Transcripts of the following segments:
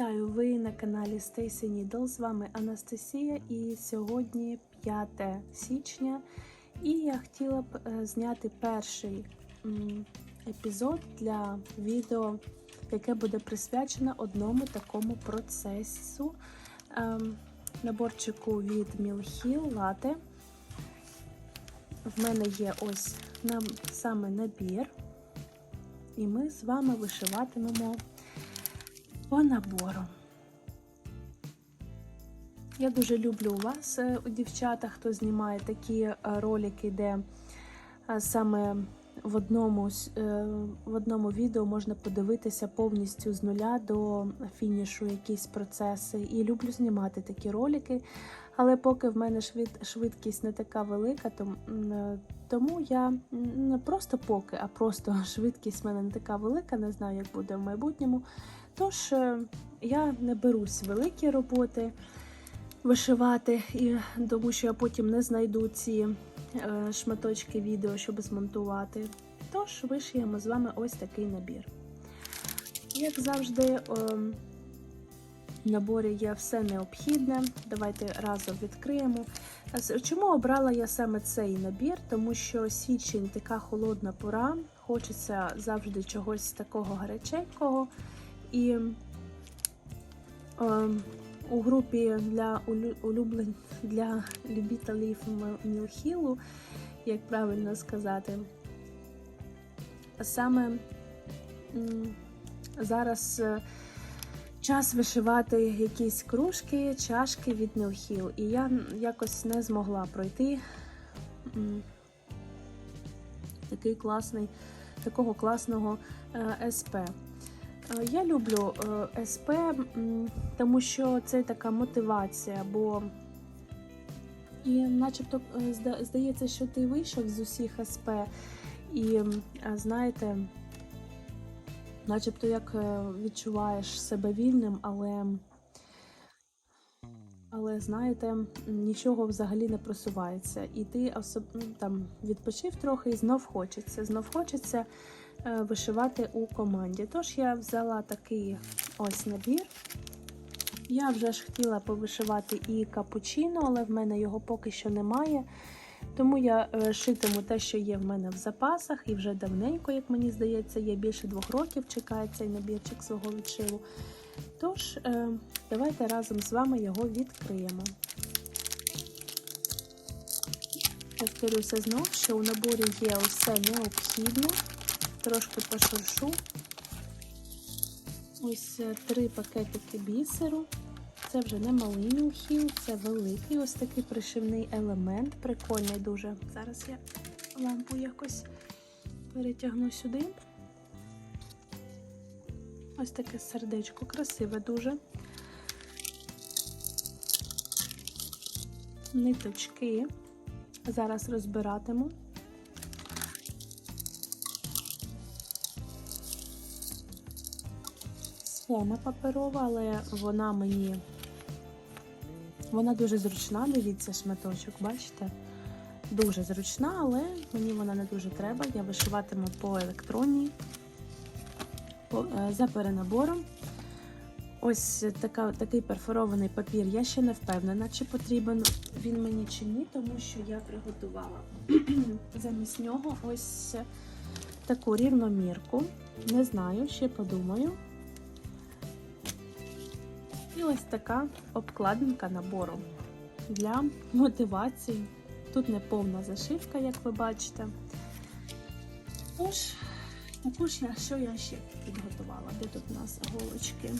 Вітаю! Ви на каналі Stacy Needle. З вами Анастасія, і сьогодні 5 січня. І я хотіла б е, зняти перший епізод для відео, яке буде присвячено одному такому процесу. Ем, Наборчику від Mill Hill. В мене є ось нам саме набір, і ми з вами вишиватимемо по набору. Я дуже люблю вас, е, у дівчата, хто знімає такі е, ролики, де е, саме в одному, в одному відео можна подивитися повністю з нуля до фінішу якісь процеси. І люблю знімати такі ролики. Але поки в мене швид, швидкість не така велика, то, тому я не просто поки, а просто швидкість в мене не така велика, не знаю, як буде в майбутньому. Тож е, я не берусь великі роботи вишивати, і, тому що я потім не знайду ці е, шматочки відео, щоб змонтувати. Тож вишиємо з вами ось такий набір. Як завжди, е, в наборі є все необхідне. Давайте разом відкриємо. Чому обрала я саме цей набір? Тому що січень така холодна пора, хочеться завжди чогось такого гаряченького. І е, у групі для улюблень для любителів Мілхілу, як правильно сказати, саме зараз е, час вишивати якісь кружки, чашки від Мілхіл. І я якось не змогла пройти такий класний, такого класного е, СП. Е, Я люблю е, СП, тому що це така мотивація, бо і начебто е, здається, що ти вийшов з усіх СП, і знаєте, начебто як відчуваєш себе вільним, але, але знаєте, нічого взагалі не просувається. І ти особ... ну, там відпочив трохи і знов хочеться. Знов хочеться вишивати у команді. Тож я взяла такий ось набір. Я вже ж хотіла повишивати і капучино, але в мене його поки що немає. Тому я е, шитиму те, що є в мене в запасах, і вже давненько, як мені здається, є більше двох років чекає цей набірчик свого відшиву. Тож, е, давайте разом з вами його відкриємо. Повторюся знов, що у наборі є усе необхідне. Трошки пошуршу. Ось е, три пакетики бісеру. Це вже не малий мілхіл, це великий ось такий пришивний елемент. Прикольний дуже. Зараз я лампу якось перетягну сюди. Ось таке сердечко, красиве дуже. Ниточки. Зараз розбиратиму. Схема паперова, але вона мені вона дуже зручна. Дивіться, шматочок, бачите? Дуже зручна, але мені вона не дуже треба. Я вишиватиму по електронній е, за перенабором. Ось така, такий перфорований папір. Я ще не впевнена, чи потрібен він мені чи ні, тому що я приготувала замість нього ось таку рівномірку. Не знаю, ще подумаю. І ось така обкладинка набору для мотивації. Тут не повна зашивка, як ви бачите. Тож, також я, що я ще підготувала? Де тут у нас голочки?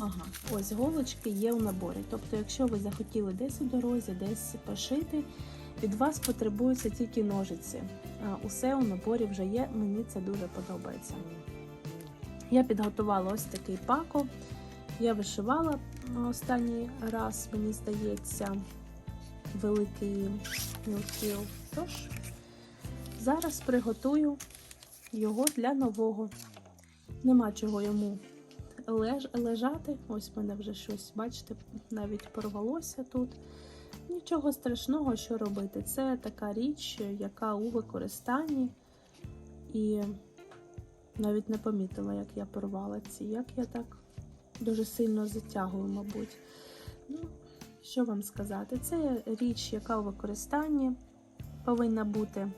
Ага, ось голочки є у наборі. Тобто, якщо ви захотіли десь у дорозі, десь пошити, від вас потребуються тільки ножиці. Усе у наборі вже є, мені це дуже подобається. Я підготувала ось такий пако. Я вишивала останній раз, мені здається, великий мілкіл. Тож, зараз приготую його для нового. Нема чого йому леж, лежати. Ось в мене вже щось, бачите, навіть порвалося тут. Нічого страшного, що робити. Це така річ, яка у використанні. І навіть не помітила, як я порвала ці, як я так дуже сильно затягую, мабуть. Ну, що вам сказати? Це річ, яка у використанні повинна бути.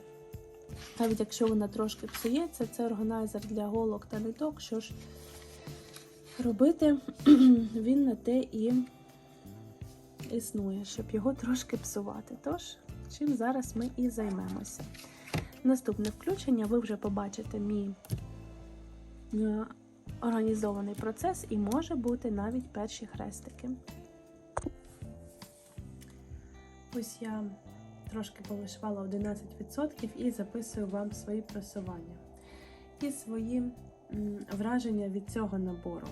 Навіть якщо вона трошки псується, це органайзер для голок та ниток. Що ж робити, він на те і існує, щоб його трошки псувати. Тож, чим зараз ми і займемося. Наступне включення ви вже побачите мій е, організований процес і може бути навіть перші хрестики. Ось я трошки повишивала 11% і записую вам свої просування і свої враження від цього набору.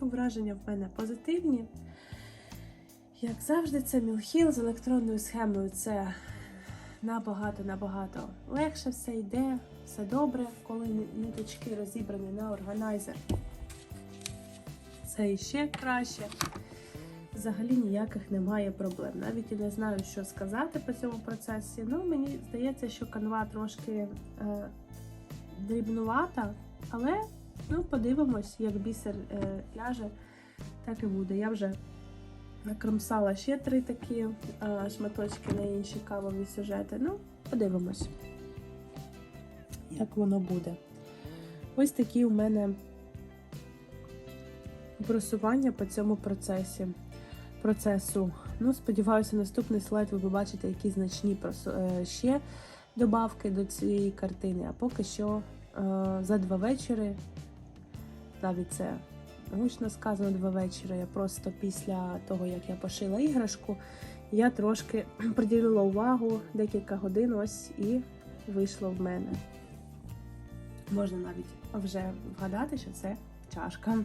Враження в мене позитивні. Як завжди, це Мілхіл з електронною схемою. Це набагато-набагато легше все йде, все добре, коли ниточки розібрані на органайзер. Це іще краще. Взагалі ніяких немає проблем. Навіть і не знаю, що сказати по цьому процесі. Ну, мені здається, що канва трошки е, дрібнувата, але ну, подивимось, як бісер е, ляже, так і буде. Я вже накромсала ще три такі е, шматочки на інші кавові сюжети. Ну, подивимось, як воно буде. Ось такі у мене просування по цьому процесі. процесу. Ну, сподіваюся, наступний слайд ви побачите які значні е, ще добавки до цієї картини. А поки що е, за два вечори, навіть це гучно сказано два вечори. Я просто після того, як я пошила іграшку, я трошки приділила увагу декілька годин ось і вийшло в мене. Можна навіть вже вгадати, що це чашка.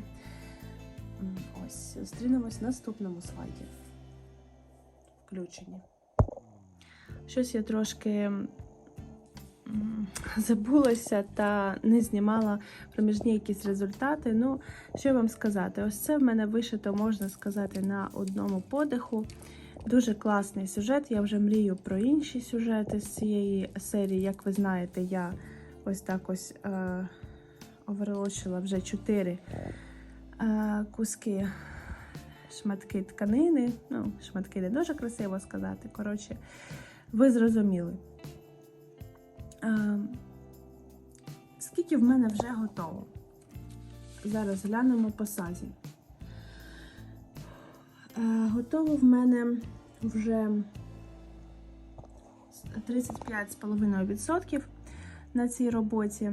Ось, зустрінемось в наступному слайді. Включені. Щось я трошки забулася та не знімала проміжні якісь результати. Ну, що вам сказати? Ось це в мене вишито, можна сказати, на одному подиху. Дуже класний сюжет. Я вже мрію про інші сюжети з цієї серії. Як ви знаєте, я ось так ось е, оверолочила вже 4 е, куски, шматки тканини. Ну, шматки не дуже красиво сказати. Коротше, ви зрозуміли. Е, скільки в мене вже готово? Зараз глянемо по сазі. Е, готово в мене вже 35,5% на цій роботі.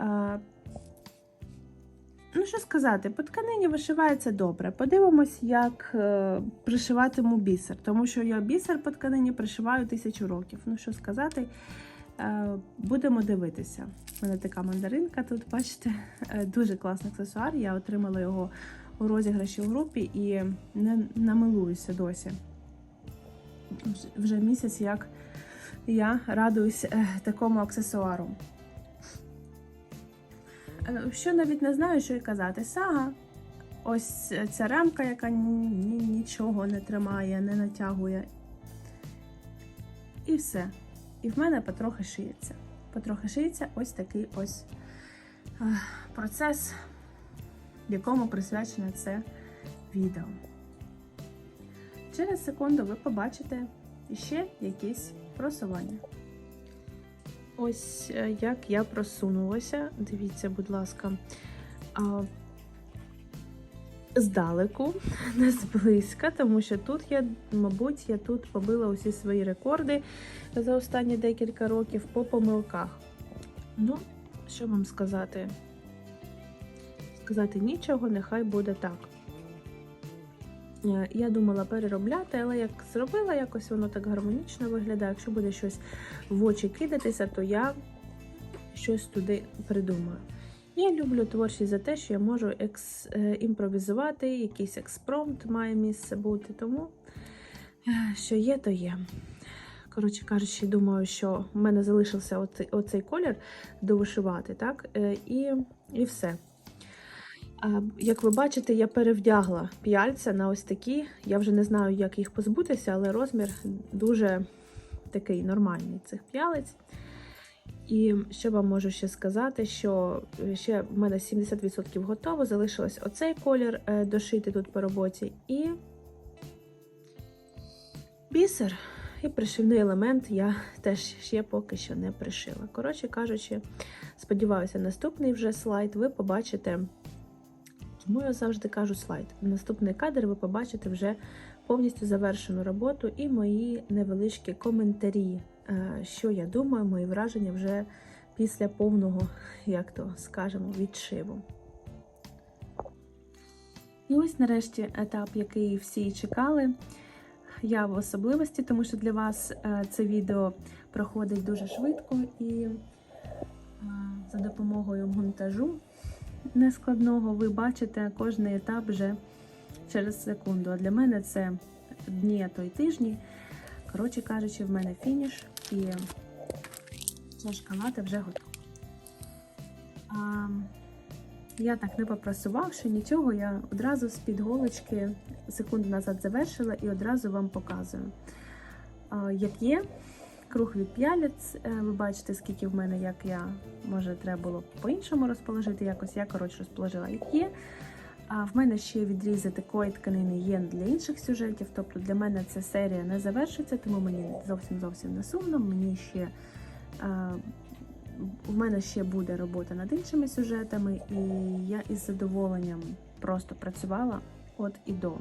Е, Ну, що сказати, по тканині вишивається добре. Подивимось, як е, пришиватиму бісер, тому що я бісер по тканині пришиваю тисячу років. Ну, що сказати, е, будемо дивитися. У мене така мандаринка тут, бачите, дуже класний аксесуар. Я отримала його у розіграші в групі і не намилуюся досі. Вже місяць, як я радуюсь е, такому аксесуару. Е, Що навіть не знаю, що й казати. Сага. Ось ця рамка, яка ні, ні- нічого не тримає, не натягує. І все. І в мене потрохи шиється. Потрохи шиється ось такий ось е, процес, якому присвячене це відео. Через секунду ви побачите ще якісь просування. Ось е, як я просунулася. Дивіться, будь ласка, здалеку, не зблизька, тому що тут я, мабуть, я тут побила усі свої рекорди за останні декілька років по помилках. Ну, що вам сказати? Сказати нічого, нехай буде так. Е, Я думала переробляти, але як зробила, якось воно так гармонічно виглядає. Якщо буде щось в очі кидатися, то я щось туди придумаю. Я люблю творчість за те, що я можу екс, е, імпровізувати, якийсь експромт має місце бути, тому е, що є, то є. Коротше кажучи, думаю, що в мене залишився оцей, оцей колір довишивати, так? І, і все. Як ви бачите, я перевдягла п'яльця на ось такі. Я вже не знаю, як їх позбутися, але розмір дуже такий нормальний цих п'ялиць. І що вам можу ще сказати, що ще в мене 70% готово, залишилось оцей колір е, дошити тут по роботі і бісер. І пришивний елемент я теж ще поки що не пришила. Коротше кажучи, сподіваюся, наступний вже слайд ви побачите. Тому я завжди кажу слайд. Наступний кадр ви побачите вже повністю завершену роботу і мої невеличкі коментарі, е, що я думаю, мої враження вже після повного, як то скажемо, відшиву. І ось нарешті етап, який всі чекали. Я в особливості, тому що для вас е, це відео проходить дуже швидко і е, за допомогою монтажу нескладного ви бачите кожний етап вже через секунду. А для мене це дні, а то й тижні. Коротше кажучи, в мене фініш і чашка лати вже готова. Я так не попрасувавши нічого, я одразу з-під голочки секунду назад завершила і одразу вам показую. Як є, круг від п'ялець, е, ви бачите, скільки в мене, як я, може, треба було по-іншому розположити, якось я, коротше, розположила, як є. А в мене ще відрізи такої тканини є для інших сюжетів. Тобто для мене ця серія не завершиться, тому мені зовсім зовсім не сумно. Мені ще а, в мене ще буде робота над іншими сюжетами, і я із задоволенням просто працювала от і до.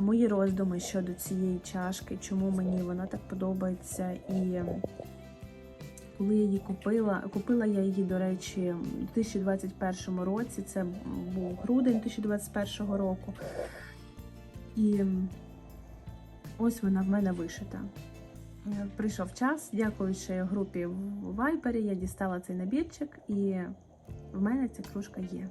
Мої роздуми щодо цієї чашки, чому мені вона так подобається, і коли я її купила, купила я її, до речі, у 2021 році. Це був грудень 2021 року. І ось вона в мене вишита. Е, Прийшов час, дякуючи групі в Вайбері, я дістала цей набірчик, і в мене ця кружка є.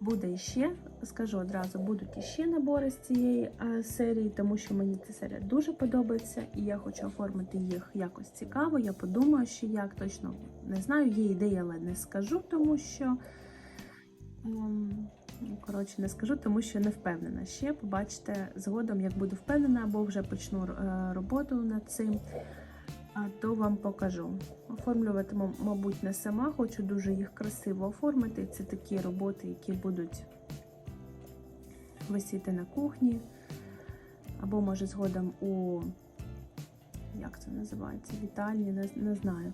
Буде іще, скажу одразу, будуть іще набори з цієї е, серії, тому що мені ця серія дуже подобається, і я хочу оформити їх якось цікаво. Я подумаю, що як точно не знаю, є ідея, але не скажу, тому що ем, коротше не скажу, тому що не впевнена. Ще побачите згодом, як буду впевнена, або вже почну е, роботу над цим. То вам покажу. Оформлюватиму, мабуть, не сама, хочу дуже їх красиво оформити. Це такі роботи, які будуть висіти на кухні, або, може, згодом у, як це називається, вітальні, не, не знаю.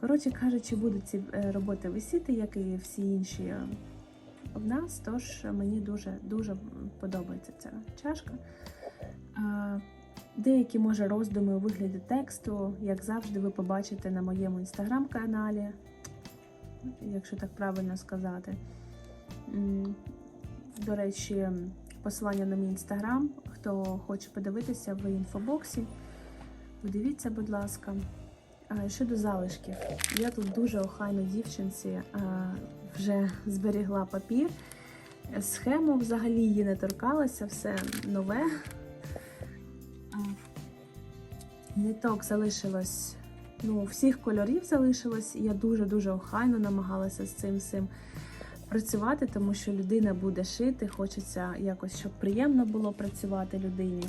Коротше кажучи, будуть ці е, роботи висіти, як і всі інші в нас, тож мені дуже дуже подобається ця чашка. Деякі, може, роздуми у вигляді тексту, як завжди, ви побачите на моєму інстаграм-каналі, якщо так правильно сказати. До речі, посилання на мій інстаграм, хто хоче подивитися в інфобоксі, подивіться, будь ласка. Щодо залишків, я тут дуже охайно дівчинці вже зберігла папір. Схему взагалі її не торкалася, все нове. Ниток залишилось, ну, всіх кольорів залишилось. Я дуже-дуже охайно намагалася з цим всім працювати, тому що людина буде шити, хочеться якось, щоб приємно було працювати людині.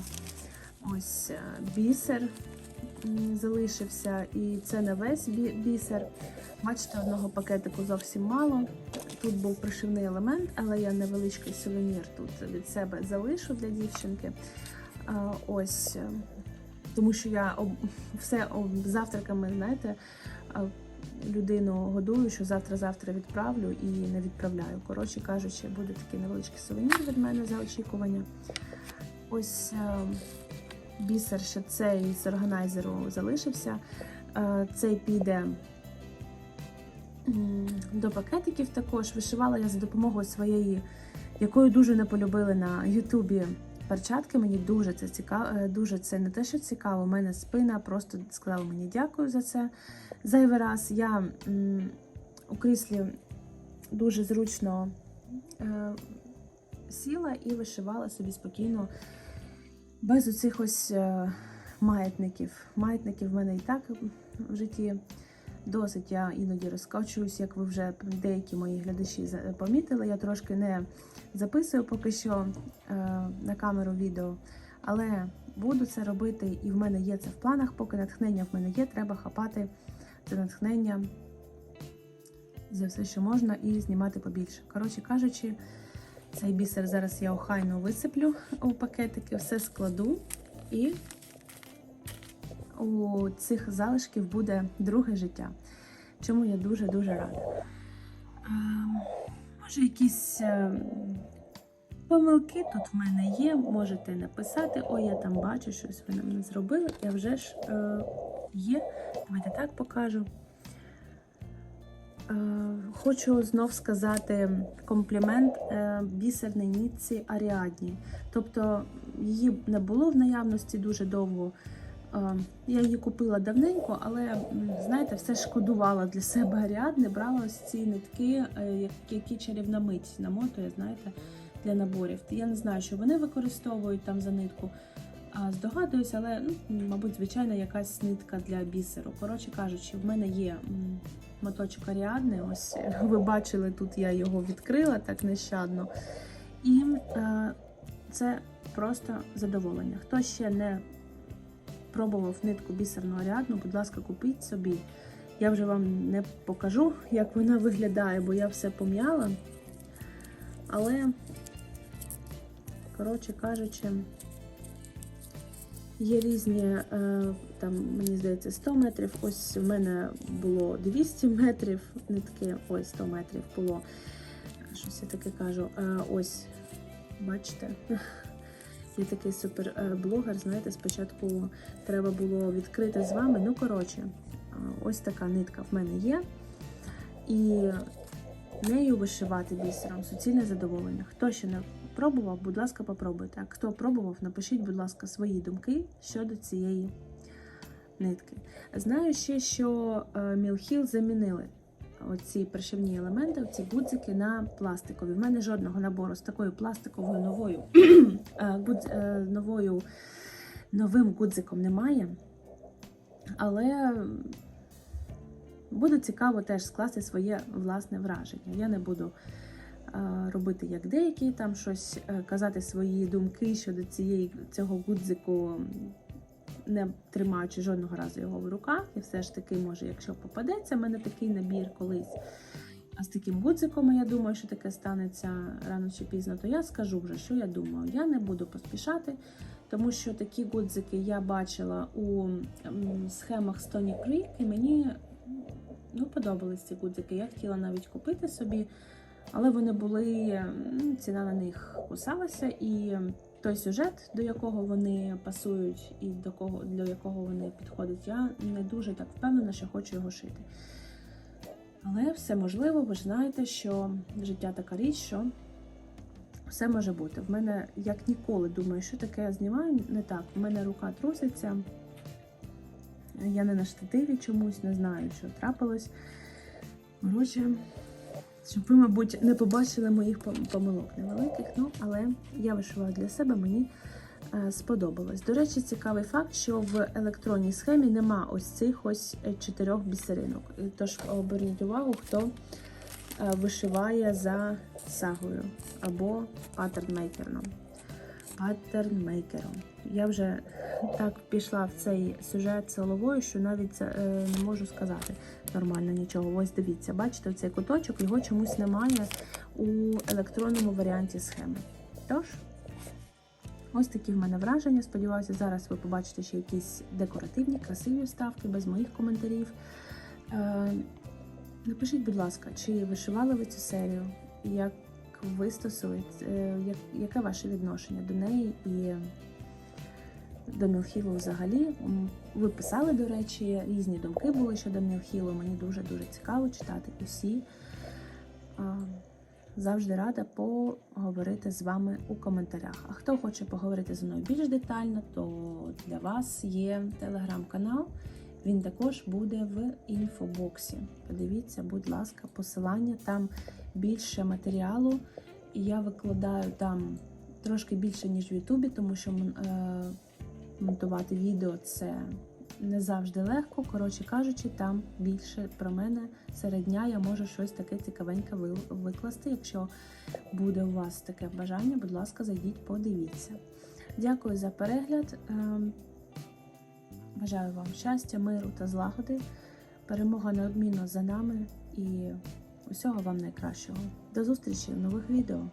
Ось е, бісер залишився, і це не весь бісер. Бачите, одного пакетику зовсім мало. Тут був пришивний елемент, але я невеличкий сувенір тут від себе залишу для дівчинки. Ось, е, тому що я все завтраками, знаєте, людину годую, що завтра-завтра відправлю і не відправляю. Коротше кажучи, буде такий невеличкий сувенір від мене за очікування. Ось е, бісер ще цей з органайзеру залишився. Е, Цей піде до пакетиків також. Вишивала я за допомогою своєї, якою дуже не полюбили на Ютубі перчатки. Мені дуже це цікаво, дуже це не те, що цікаво. У мене спина просто сказала мені дякую за це. Зайвий раз я м, у кріслі дуже зручно е, сіла і вишивала собі спокійно, без оцих ось е, маятників. Маятників в мене і так в житті досить. Я іноді розкачуюсь, як ви вже деякі мої глядачі помітили. Я трошки не записую поки що е, на камеру відео, але буду це робити, і в мене є це в планах, поки натхнення в мене є, треба хапати це натхнення за все, що можна, і знімати побільше. Коротше кажучи, цей бісер зараз я охайно висиплю у пакетики, все складу і у цих залишків буде друге життя. Чому я дуже-дуже рада. Ем, Може, якісь ем, помилки тут в мене є. Можете написати, ой, я там бачу, щось ви нам не зробили. Я вже ж е, є. Давайте так покажу. Е, Хочу знов сказати комплімент е, бісерній нітці Аріадні. Тобто її не було в наявності дуже довго. Е, Я її купила давненько, але знаєте, все шкодувала для себе Аріадни, брала ось ці нитки, е, які чарівна мить намотує, знаєте, для наборів. Я не знаю, що вони використовують там за нитку. А здогадуюсь, але ну, мабуть, звичайно, якась нитка для бісеру. Коротше кажучи, в мене є моточок Аріадни. Ось ви бачили, тут я його відкрила так нещадно. І е, це просто задоволення. Хто ще не пробував нитку бісерну Аріадну, будь ласка, купіть собі. Я вже вам не покажу, як вона виглядає, бо я все пом'яла. Але, коротше кажучи, Є різні, е, там, мені здається, 100 метрів. Ось в мене було 200 метрів нитки, ось 100 метрів було. Щось я таке кажу. Е, Ось, бачите, я такий супер е. Знаєте, спочатку треба було відкрити з вами. Ну, коротше, е, ось така нитка в мене є. І нею вишивати бісером суцільне задоволення. Хто ще не пробував, будь ласка, попробуйте. А хто пробував, напишіть, будь ласка, свої думки щодо цієї нитки. Знаю ще, що Мілхіл замінили оці пришивні елементи, ці гудзики на пластикові. В мене жодного набору з такою пластиковою новою е, гудз- е, новою новим гудзиком немає. Але буде цікаво теж скласти своє власне враження. Я не буду е, робити як деякі, там щось казати свої думки щодо цієї цього гудзику, не тримаючи жодного разу його в руках. І все ж таки, може, якщо попадеться, в мене такий набір колись. А з таким гудзиком, я думаю, що таке станеться рано чи пізно, то я скажу вже, що я думаю. Я не буду поспішати, тому що такі гудзики я бачила у схемах Stony Creek, і мені ну, подобались ці гудзики. Я хотіла навіть купити собі, але вони були, ціна на них кусалася, і той сюжет, до якого вони пасують, і до кого до якого вони підходять, я не дуже так впевнена, що хочу його шити. Але все можливо, ви ж знаєте, що життя така річ, що все може бути. В мене як ніколи думаю, що таке я знімаю не так. В мене рука труситься. Я не на штативі чомусь, не знаю, що трапилось. Коротше, щоб ви, мабуть, не побачили моїх помилок невеликих, ну, але я вишиваю для себе, мені е, сподобалось. До речі, цікавий факт, що в електронній схемі нема ось цих ось е, чотирьох бісеринок. Тож оберіть увагу, хто е, вишиває за сагою або паттернмейкером. Паттернмейкером. Я вже так пішла в цей сюжет з головою, що навіть е, не можу сказати нормально нічого. Ось дивіться, бачите, цей куточок, його чомусь немає у електронному варіанті схеми. Тож, ось такі в мене враження. Сподіваюся, зараз ви побачите ще якісь декоративні, красиві вставки без моїх коментарів. Е, напишіть, будь ласка, чи вишивали ви цю серію? Як ви стосуєте, е, яке ваше відношення до неї і до Мілхілу взагалі? Ви писали, до речі, різні думки були щодо Мілхілу. Мені дуже-дуже цікаво читати усі. Завжди рада поговорити з вами у коментарях. А хто хоче поговорити зі мною більш детально, то для вас є телеграм-канал. Він також буде в інфобоксі. Подивіться, будь ласка, посилання там більше матеріалу. І я викладаю там трошки більше, ніж в Ютубі, тому що е, монтувати відео це не завжди легко. Коротше кажучи, там більше про мене серед дня я можу щось таке цікавеньке викласти. Якщо буде у вас таке бажання, будь ласка, зайдіть, подивіться. Дякую за перегляд. Ем, Бажаю вам щастя, миру та злагоди Перемога неодмінно за нами і усього вам найкращого. До зустрічі в нових відео!